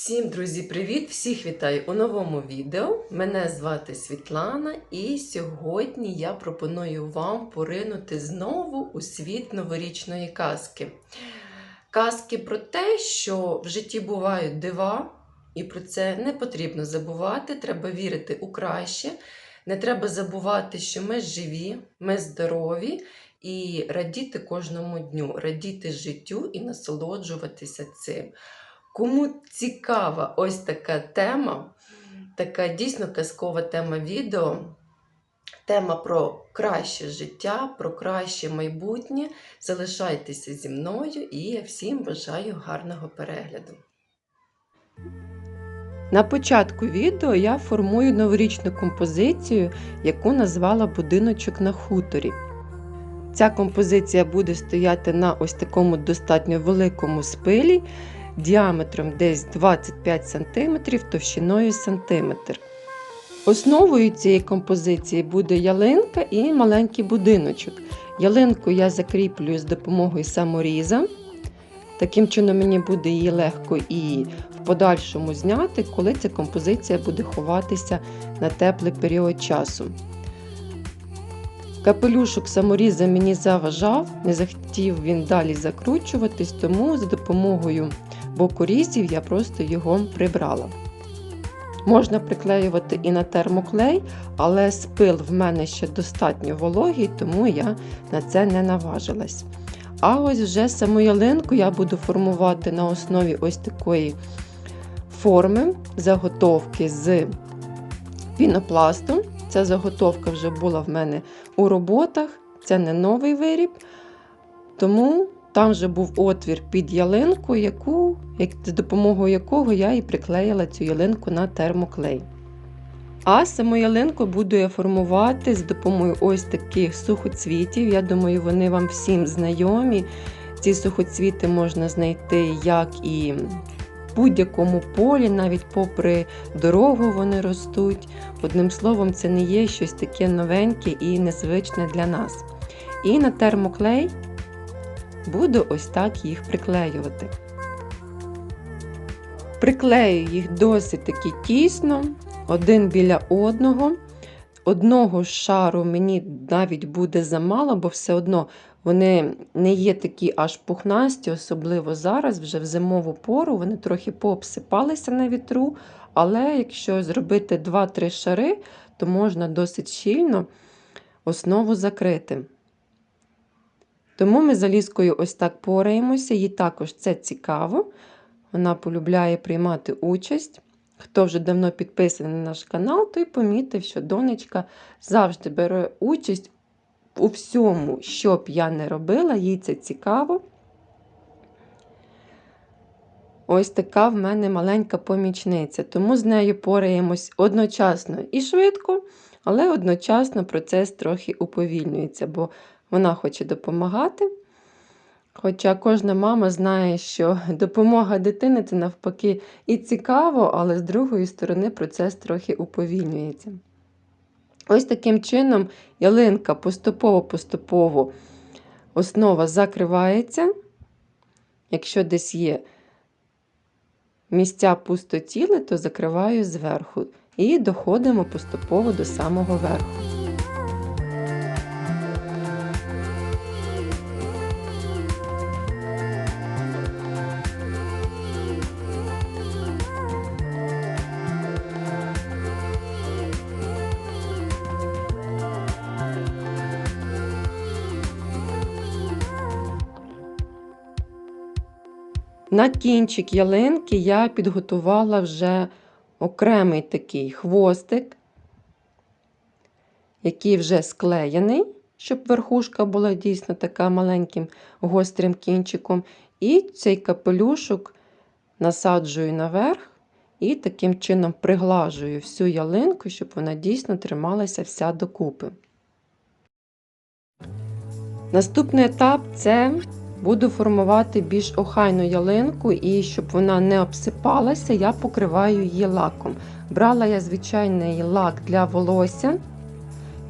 Всім, друзі, привіт! Всіх вітаю у новому відео. Мене звати Світлана, і сьогодні я пропоную вам поринути знову у світ новорічної казки. Казки про те, що в житті бувають дива, і про це не потрібно забувати. Треба вірити у краще. Не треба забувати, що ми живі, ми здорові і радіти кожному дню, радіти життю і насолоджуватися цим. Кому цікава ось така тема, така дійсно казкова тема відео, тема про краще життя, про краще майбутнє, залишайтеся зі мною і я всім бажаю гарного перегляду. На початку відео я формую новорічну композицію, яку назвала Будиночок на хуторі. Ця композиція буде стояти на ось такому достатньо великому спилі діаметром десь 25 см, товщиною сантиметр. Основою цієї композиції буде ялинка і маленький будиночок. Ялинку я закріплюю з допомогою саморіза. Таким чином, мені буде її легко і в подальшому зняти, коли ця композиція буде ховатися на теплий період часу. Капелюшок саморіза мені заважав, не захотів він далі закручуватись, тому за допомогою бокорізів я просто його прибрала. Можна приклеювати і на термоклей, але спил в мене ще достатньо вологий, тому я на це не наважилась. А ось вже саму ялинку я буду формувати на основі ось такої форми заготовки з пінопласту. Ця заготовка вже була в мене у роботах, це не новий виріб, тому там вже був отвір під ялинку, яку, як, з допомогою якого я і приклеїла цю ялинку на термоклей. А саму ялинку буду я формувати з допомогою ось таких сухоцвітів. Я думаю, вони вам всім знайомі. Ці сухоцвіти можна знайти як і в будь-якому полі, навіть попри дорогу вони ростуть. Одним словом, це не є щось таке новеньке і незвичне для нас. І на термоклей буду ось так їх приклеювати. Приклею їх досить таки тісно, один біля одного. Одного шару мені навіть буде замало, бо все одно вони не є такі аж пухнасті, особливо зараз, вже в зимову пору, вони трохи пообсипалися на вітру. Але якщо зробити 2-3 шари, то можна досить щільно основу закрити. Тому ми з Аліскою ось так пораємося, їй також це цікаво. Вона полюбляє приймати участь. Хто вже давно підписаний на наш канал, той помітив, що донечка завжди бере участь у всьому, що б я не робила, їй це цікаво. Ось така в мене маленька помічниця, тому з нею пораємось одночасно і швидко, але одночасно процес трохи уповільнюється, бо вона хоче допомагати. Хоча кожна мама знає, що допомога дитини це навпаки і цікаво, але з другої сторони процес трохи уповільнюється. Ось таким чином ялинка поступово-поступово основа закривається. Якщо десь є місця пустотіли, то закриваю зверху. І доходимо поступово до самого верху. На кінчик ялинки я підготувала вже окремий такий хвостик, який вже склеєний, щоб верхушка була дійсно така маленьким гострим кінчиком. І цей капелюшок насаджую наверх і таким чином приглажую всю ялинку, щоб вона дійсно трималася вся докупи. Наступний етап це Буду формувати більш охайну ялинку, і щоб вона не обсипалася, я покриваю її лаком. Брала я звичайний лак для волосся.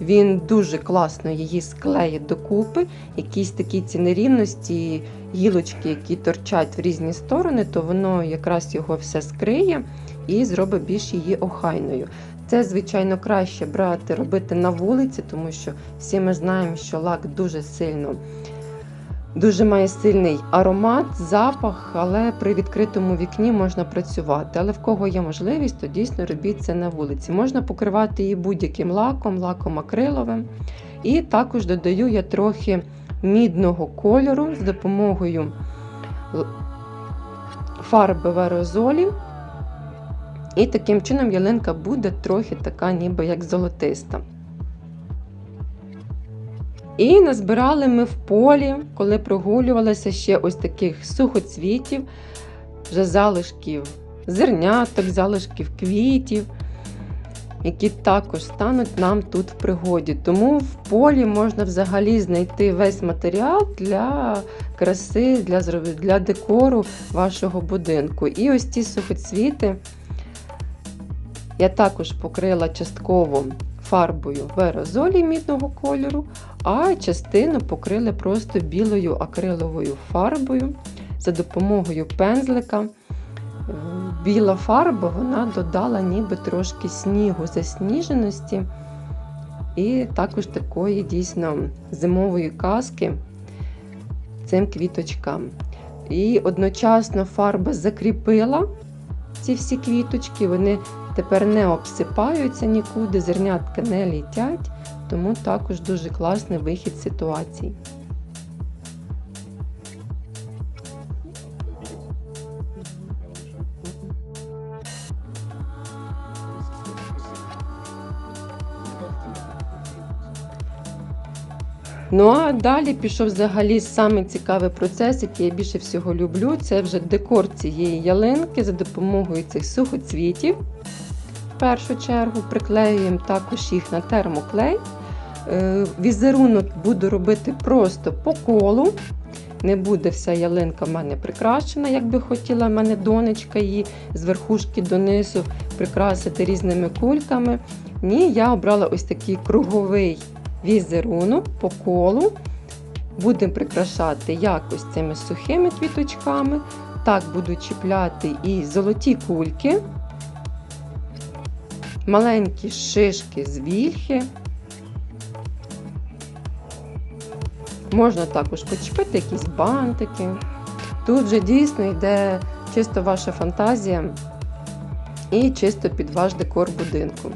Він дуже класно її склеїть докупи. Якісь такі ці нерівності, гілочки, які торчать в різні сторони, то воно якраз його все скриє і зробить більш її охайною. Це, звичайно, краще брати, робити на вулиці, тому що всі ми знаємо, що лак дуже сильно, дуже має сильний аромат, запах, але при відкритому вікні можна працювати. Але в кого є можливість, то дійсно робіть це на вулиці. Можна покривати її будь-яким лаком, лаком акриловим. І також додаю я трохи мідного кольору з допомогою фарби в аерозолі. І таким чином ялинка буде трохи така, ніби як золотиста. І назбирали ми в полі, коли прогулювалися ще ось таких сухоцвітів, вже залишків зерняток, залишків квітів, які також стануть нам тут в пригоді. Тому в полі можна взагалі знайти весь матеріал для краси, для, для декору вашого будинку. І ось ці сухоцвіти. Я також покрила частково фарбою в аерозолі мідного кольору, а частину покрили просто білою акриловою фарбою за допомогою пензлика. Е, Біла фарба вона додала ніби трошки снігу, засніженості і також такої дійсно зимової казки цим квіточкам. І одночасно фарба закріпила ці всі квіточки, вони тепер не обсипаються нікуди, зернятка не літять, тому також дуже класний вихід ситуації. Ну а далі пішов взагалі самий цікавий процес, який я більше всього люблю. Це вже декор цієї ялинки за допомогою цих сухоцвітів. Першу чергу приклеюємо також їх на термоклей. Е, Візерунок буду робити просто по колу. Не буде вся ялинка в мене прикрашена, як би хотіла в мене донечка її з верхушки донизу прикрасити різними кульками. Ні, я обрала ось такий круговий візерунок по колу. Будемо прикрашати якось цими сухими квіточками. Так буду чіпляти і золоті кульки, маленькі шишки з вільхи. Можна також почепити якісь бантики. Тут вже дійсно йде чисто ваша фантазія і чисто під ваш декор будинку.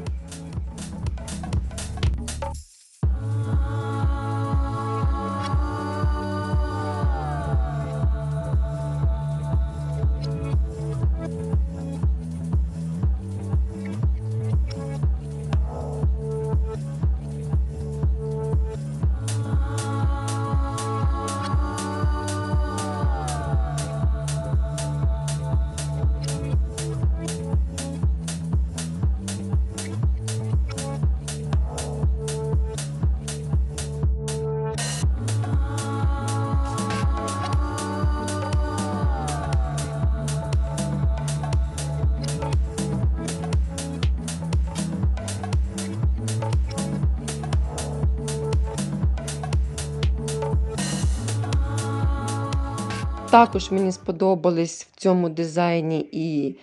Також мені сподобались в цьому дизайні і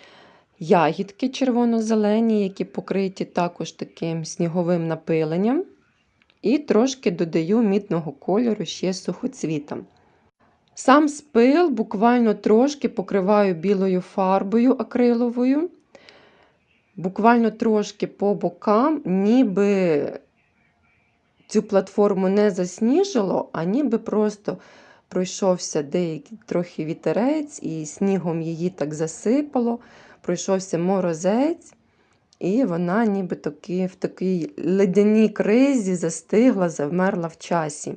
ягідки червоно-зелені, які покриті також таким сніговим напиленням. І трошки додаю мідного кольору ще сухоцвітом. Сам спил буквально трошки покриваю білою фарбою акриловою, буквально трошки по бокам, ніби цю платформу не засніжило, а ніби просто пройшовся деякий трохи вітерець, і снігом її так засипало, пройшовся морозець, і вона ніби таки, в такій ледяній кризі застигла, завмерла в часі.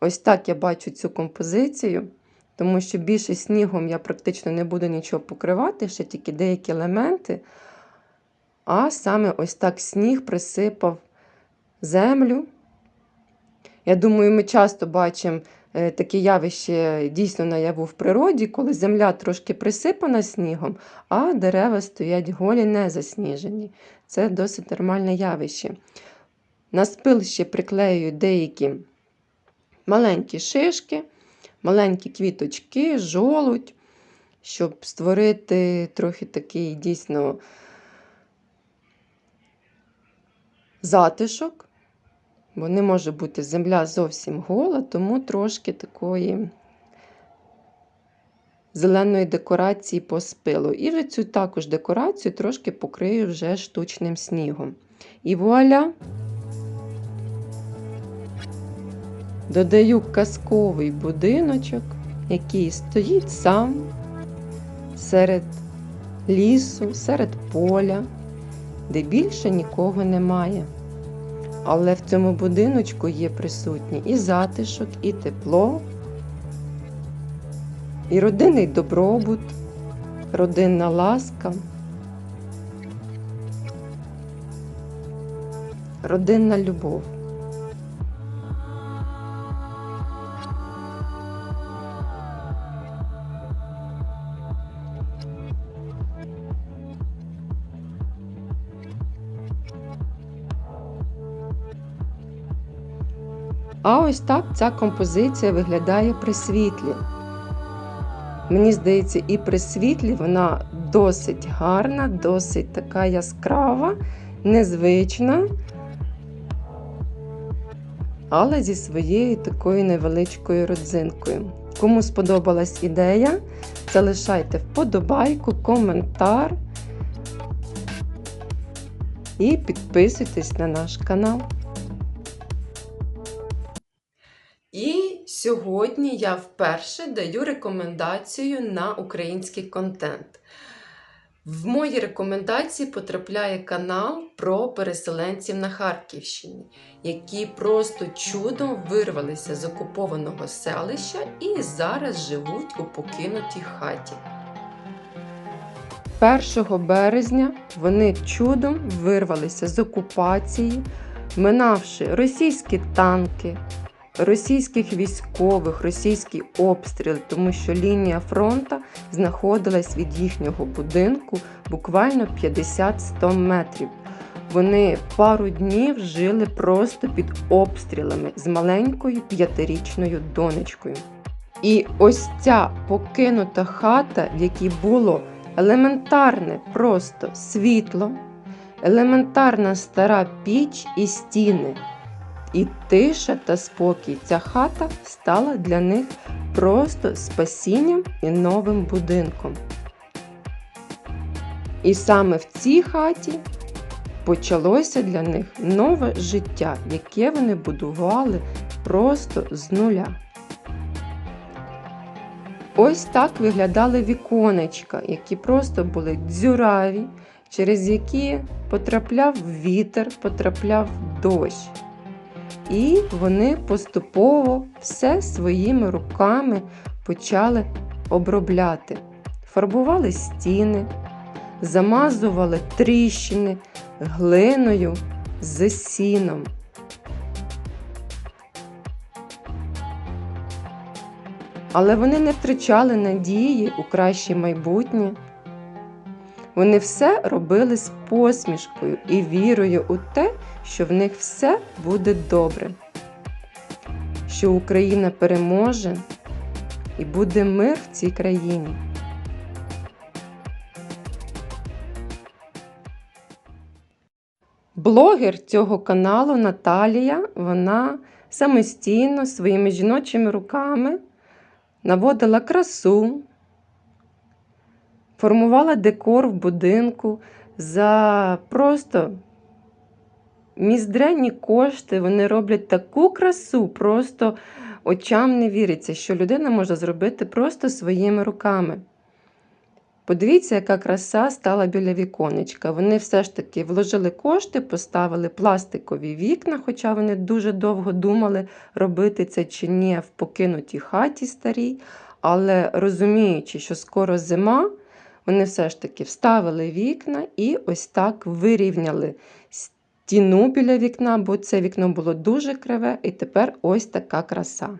Ось так я бачу цю композицію, тому що більше снігом я практично не буду нічого покривати, ще тільки деякі елементи. А саме ось так сніг присипав землю. Я думаю, ми часто бачимо таке явище дійсно наяву в природі, коли земля трошки присипана снігом, а дерева стоять голі не засніжені. Це досить нормальне явище. На спил ще приклеюю деякі маленькі шишки, маленькі квіточки, жолудь, щоб створити трохи такий дійсно затишок, бо не може бути земля зовсім гола, тому трошки такої зеленої декорації по спилу. І вже цю також декорацію трошки покрию вже штучним снігом. І вуаля! Додаю казковий будиночок, який стоїть сам серед лісу, серед поля, де більше нікого немає. Але в цьому будиночку є присутні і затишок, і тепло, і родинний добробут, родинна ласка, родинна любов. А ось так ця композиція виглядає при світлі. Мені здається, і при світлі вона досить гарна, досить така яскрава, незвична, але зі своєю такою невеличкою родзинкою. Кому сподобалась ідея, залишайте вподобайку, коментар і підписуйтесь на наш канал. Сьогодні я вперше даю рекомендацію на український контент. В мої рекомендації потрапляє канал про переселенців на Харківщині, які просто чудом вирвалися з окупованого селища і зараз живуть у покинутій хаті. 1 березня вони чудом вирвалися з окупації, минавши російські танки, російських військових, російські обстріли, тому що лінія фронту знаходилась від їхнього будинку буквально 50-100 метрів. Вони пару днів жили просто під обстрілами з маленькою п'ятирічною донечкою. І ось ця покинута хата, в якій було елементарне просто світло, елементарна стара піч і стіни. І тиша та спокій ця хата стала для них просто спасінням і новим будинком. І саме в цій хаті почалося для них нове життя, яке вони будували просто з нуля. Ось так виглядали віконечка, які просто були дзюраві, через які потрапляв вітер, потрапляв дощ. І вони поступово все своїми руками почали обробляти. Фарбували стіни, замазували тріщини глиною з сіном. Але вони не втрачали надії у краще майбутнє. Вони все робили з посмішкою і вірою у те, що в них все буде добре, що Україна переможе і буде мир в цій країні. Блогер цього каналу Наталія, вона самостійно своїми жіночими руками наводила красу, формувала декор в будинку за просто міздренні кошти. Вони роблять таку красу, просто очам не віриться, що людина може зробити просто своїми руками. Подивіться, яка краса стала біля віконечка. Вони все ж таки вложили кошти, поставили пластикові вікна, хоча вони дуже довго думали, робити це чи ні в покинутій хаті старій. Але розуміючи, що скоро зима, вони все ж таки вставили вікна і ось так вирівняли стіну біля вікна, бо це вікно було дуже криве, і тепер ось така краса.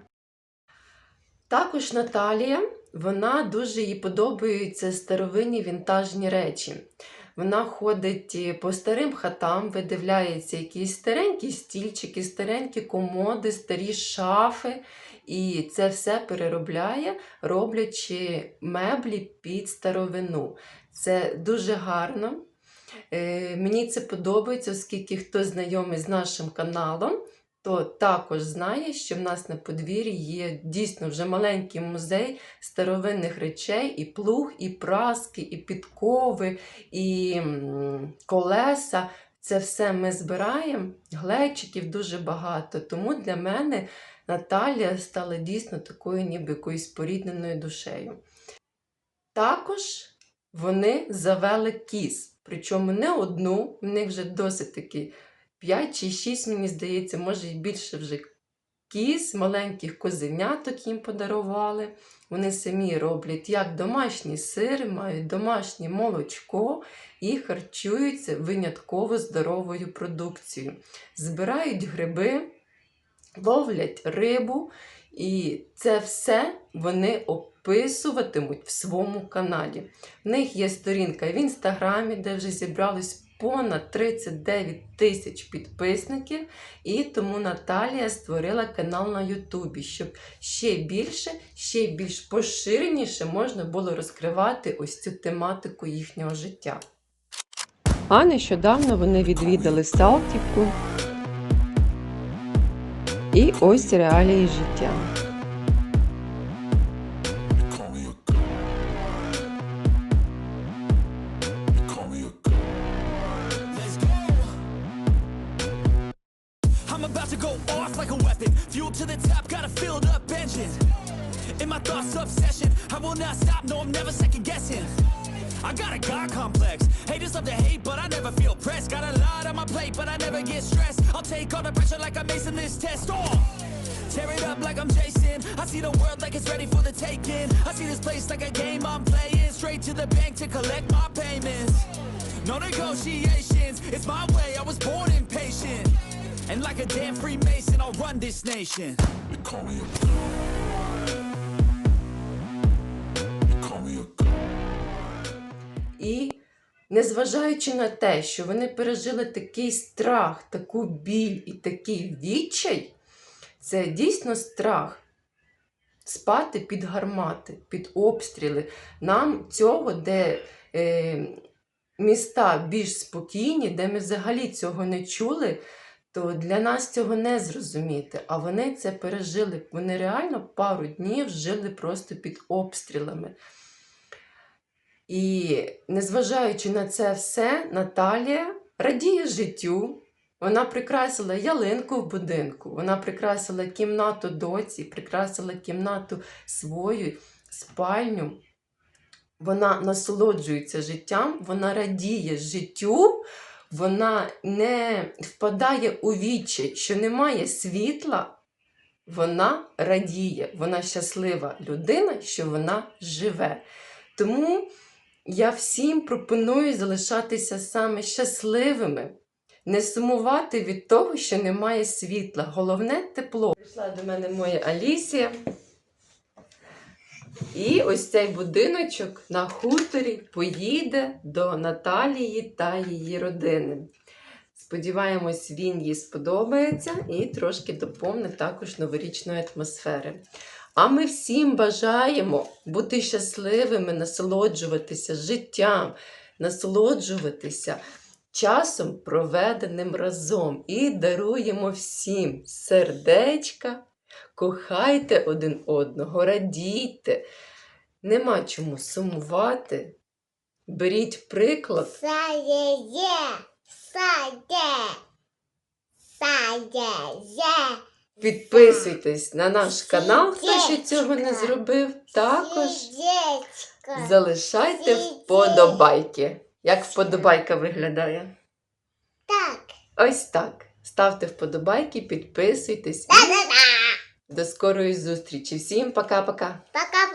Також Наталія, вона дуже їй подобаються старовинні вінтажні речі. Вона ходить е, по старим хатам, видивляється якісь старенькі стільчики, старенькі комоди, старі шафи. І це все переробляє, роблячи меблі під старовину. Це дуже гарно. Е, мені це подобається, оскільки хто знайомий з нашим каналом, то також знає, що в нас на подвір'ї є дійсно вже маленький музей старовинних речей, і плуг, і праски, і підкови, і колеса. Це все ми збираємо, глечиків дуже багато. Тому для мене Наталія стала дійсно такою, ніби якоюсь порідненою душею. Також вони завели кіз. Причому не одну, в них вже досить таки 5 чи 6, мені здається, може і більше вже кіз, маленьких козеняток їм подарували. Вони самі роблять як домашній сир, мають домашнє молочко і харчуються винятково здоровою продукцією. Збирають гриби, ловлять рибу, і це все вони описуватимуть в своєму каналі. В них є сторінка в інстаграмі, де вже зібралось понад 39 тисяч підписників. І тому Наталія створила канал на Ютубі, щоб ще більше, ще більш поширеніше можна було розкривати ось цю тематику їхнього життя. А нещодавно вони відвідали Салтівку. І ось реалії життя. Call me a girl. Call me a girl. Let's go. I'm about to go off like a weapon. Fuel to the top, got a filled up engine. In my thoughts, obsession. I will not stop, no, I'm never second guessing. I got a God complex. Haters love to hate, but I never feel pressed. Got a lot on my plate, but I never get stressed. I'll take all the pressure like I'm acing this test. Oh! Tear it up like I'm Jason. I see the world like it's ready for the taking. I see this place like a game I'm playing. Straight to the bank to collect my payments. No negotiations, it's my way. I was born impatient. And like a damn Freemason, I'll run this nation. They call me a girl. They call me a girl. І незважаючи на те, що вони пережили такий страх, таку біль і такий відчай, це дійсно страх спати під гармати, під обстріли. Нам цього, де е, міста більш спокійні, де ми взагалі цього не чули, то для нас цього не зрозуміти. А вони це пережили. Вони реально пару днів жили просто під обстрілами. І незважаючи на це все, Наталія радіє життю. Вона прикрасила ялинку в будинку, вона прикрасила кімнату доці, прикрасила кімнату свою спальню. Вона насолоджується життям, вона радіє життю, вона не впадає у відчай, що немає світла. Вона радіє, вона щаслива людина, що вона живе. Тому я всім пропоную залишатися саме щасливими, не сумувати від того, що немає світла. Головне тепло. Прийшла до мене моя Алісія. І ось цей будиночок на хуторі поїде до Наталії та її родини. Сподіваємось, він їй сподобається і трошки доповне також новорічної атмосфери. А ми всім бажаємо бути щасливими, насолоджуватися життям, насолоджуватися часом, проведеним разом. І даруємо всім сердечка, кохайте один одного, радійте. Нема чому сумувати. Беріть приклад Саде, саде, саде, Підписуйтесь на наш канал, хто ще цього не зробив. Також залишайте вподобайки. Як вподобайка виглядає? Так. Ось так. Ставте вподобайки, підписуйтесь. До скорої зустрічі. Всім пока-пока. Пока.